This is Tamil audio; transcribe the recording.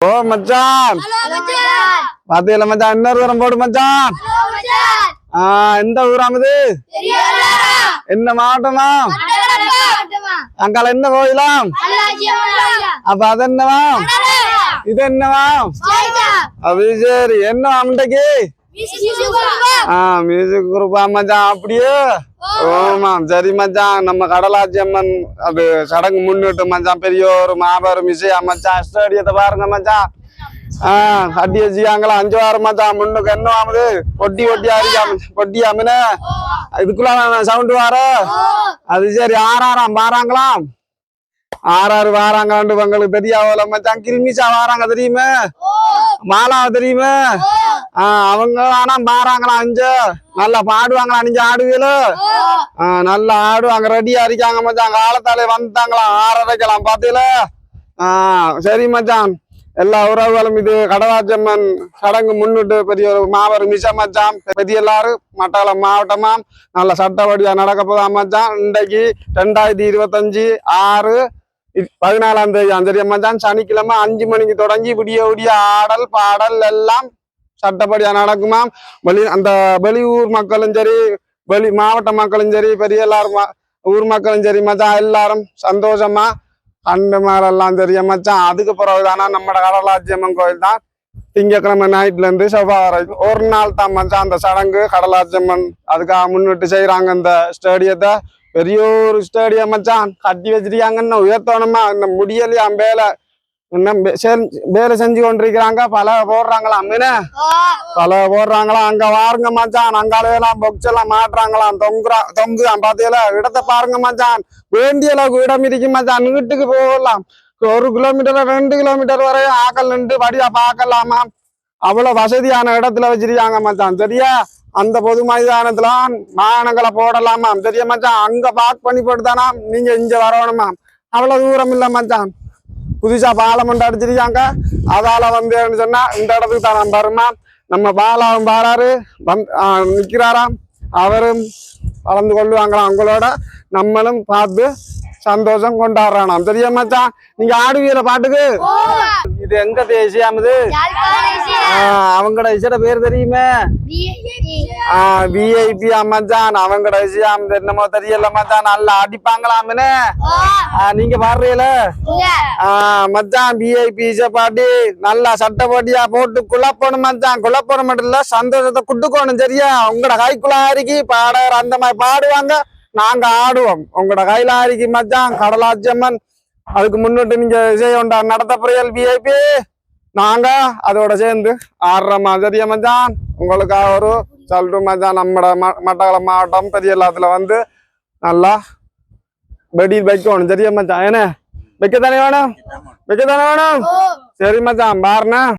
ஓ மச்சான் பாத்தியில மச்சான் இன்னொரு தூரம் போடு மச்சான் ஆ எந்த ஊராமது என்ன மாவட்டமா அங்கால என்ன கோயிலாம் அப்ப அது என்னவா இது என்னவா அது சரி என்ன அண்டைக்கு ஆ மியூசிக் குரூப் மச்சான் அப்படியே. ஓமா சரி மச்சான் நம்ம கடலாச்சி அம்மன் அது சடங்கு முன்னிட்டு மச்சான் பெரிய ஒரு மாபெரும் இசையா மச்சான் ஸ்டேடியத்தை பாருங்க மச்சான். ஆ கட்டி வச்சுக்காங்களா அஞ்சு வாரம் மச்சான் முன்னுக்கு என்ன ஆகுது பொட்டி பொட்டி அரிக்கா பொட்டி அம்மனு இதுக்குள்ள சவுண்ட் வார. அது சரி ஆறாராம் பாறாங்களாம். ஆறாறு வாராங்களாண்டு உங்களுக்கு தெரியாவல மச்சான் கிருமிச்சா வாராங்க தெரியுமே? மாலா தெரியுமே? ஆ, அவங்க ஆனா மாறாங்களா அஞ்சு? நல்லா பாடுவாங்களா நீங்க ஆடுவீங்களோ ஆ, நல்லா ஆடுவாங்க ரெடியா இருக்காங்க மச்சான். காலத்தாலே வந்துட்டாங்களாம் ஆறரைக்கலாம் பாத்தீங்களா ஆஹ் சரி மச்சான். எல்லா உறவுகளும் இது கடவாச்சம்மன் சடங்கு முன்னிட்டு பெரிய ஒரு மாபெரும் மிஷா மச்சான். பெரிய எல்லாரும் மட்டாளம் மாவட்டமாம். நல்ல சட்டப்படியா நடக்க போதா மச்சான். இன்றைக்கு ரெண்டாயிரத்தி இருபத்தஞ்சு ஆறு பதினாலாம் தேதி அஞ்சரிய மச்சான் சனிக்கிழமை அஞ்சு மணிக்கு தொடங்கி விடிய விடிய ஆடல் பாடல் எல்லாம் சட்டப்படியா நடக்குமாம் வெளி அந்த வெளியூர் மக்களும் சரி வெளி மாவட்ட மக்களும் சரி பெரிய எல்லாரும் ம- ஊர் மக்களும் சரி மச்சான் எல்லாரும் சந்தோஷமா கண்டு மேலெல்லாம் தெரியும் மச்சான். அதுக்கு பிறகுதானா நம்ம கடலாச்சியம்மன் கோயில் தான். திங்கக்கிழமை நைட்ல இருந்து செவ்வாய் வரைக்கும் ஒரு நாள் தான் மச்சான் அந்த சடங்கு கடலாச்சியம்மன் அதுக்காக முன்னிட்டு செய்யறாங்க இந்த ஸ்டேடியத்தை பெரிய ஒரு ஸ்டேடியம் மச்சான். கட்டி வச்சிருக்காங்கன்னு உயர்த்தணுமா? இன்னும் முடியலையா வேலை இன்னும் வேலை செஞ்சு கொண்டிருக்கிறாங்க. பல போடுறாங்களாம். மீன பல போடுறாங்களாம். அங்க வாருங்க மச்சான். அங்கால எல்லாம் பொக்ஸ் எல்லாம் மாட்டுறாங்களாம். தொங்குறா தொங்குதான். பாத்தீங்களா? இடத்தை பாருங்க மச்சான். வேண்டிய அளவுக்கு இடம் இருக்கு மச்சான். வீட்டுக்கு போகலாம். ஒரு கிலோமீட்டர் ரெண்டு கிலோமீட்டர் வரை ஆக்கல் நின்று வடியா பார்க்கலாமா அவ்வளவு வசதியான இடத்துல வச்சிருக்காங்க மச்சான். சரியா? அந்த பொது மைதானத்துல வாகனங்களை போடலாமாம் சரியா மச்சான். அங்க பார்க் பண்ணி போட்டுதானாம் நீங்க இங்க வரணுமா அவ்வளவு தூரம் இல்ல மச்சான். புதுசா பாலம் அடிச்சிருக்காங்க. அதால வந்து சொன்னா இந்த இடத்துக்கு தான் நம்ம வருமா நம்ம பாலாவும் பாராரு. வந்து நிக்கிறாராம். அவரும் வளர்ந்து கொள்ளுவாங்களாம் அவங்களோட நம்மளும் பார்த்து சந்தோஷம் கொண்டாடுறானாம். சரியா மச்சான்? நீங்க ஆடுவீர பாட்டுக்கு? இது எங்க தேசியாமது? அவங்களோட இசையோட பேர் தெரியுமே? விஐபி மச்சான். அவங்களோட விஷயம் என்னமோ தெரியல மச்சான். நல்லா அடிப்பாங்களாமே நீங்க பாடுறீல மச்சான் விஐபி பாட்டி நல்லா சட்டை போட்டியா போட்டு குழப்பணும் மச்சான். குழப்பணும் மட்டும் இல்ல சந்தோஷத்தை குட்டுக்கணும் சரியா? உங்களோட கைக்குள்ள அருகி பாடகர் அந்த மாதிரி பாடுவாங்க. நாங்க ஆடுவோம். உங்களோட கையில அருகி மச்சான் கடலாச்சம்மன் அதுக்கு முன்னிட்டு நீங்க செய்ய நடத்த புரியல் விஐபி நாங்க அதோட சேர்ந்து ஆடுறோமா சரியா மச்சான்? உங்களுக்காக ஒரு சொல்லிட்டு மச்சான் நம்மட ம- மட்டக்களப்பு மாவட்டம் பெரிய எல்லாத்துல வந்து நல்லா வெடி வைக்கணும். சரியா மச்சான்? என்ன வைக்கத்தானே வேணும்? வைக்கத்தானே வேணும்? சரி மச்சான் பாருண்ணா.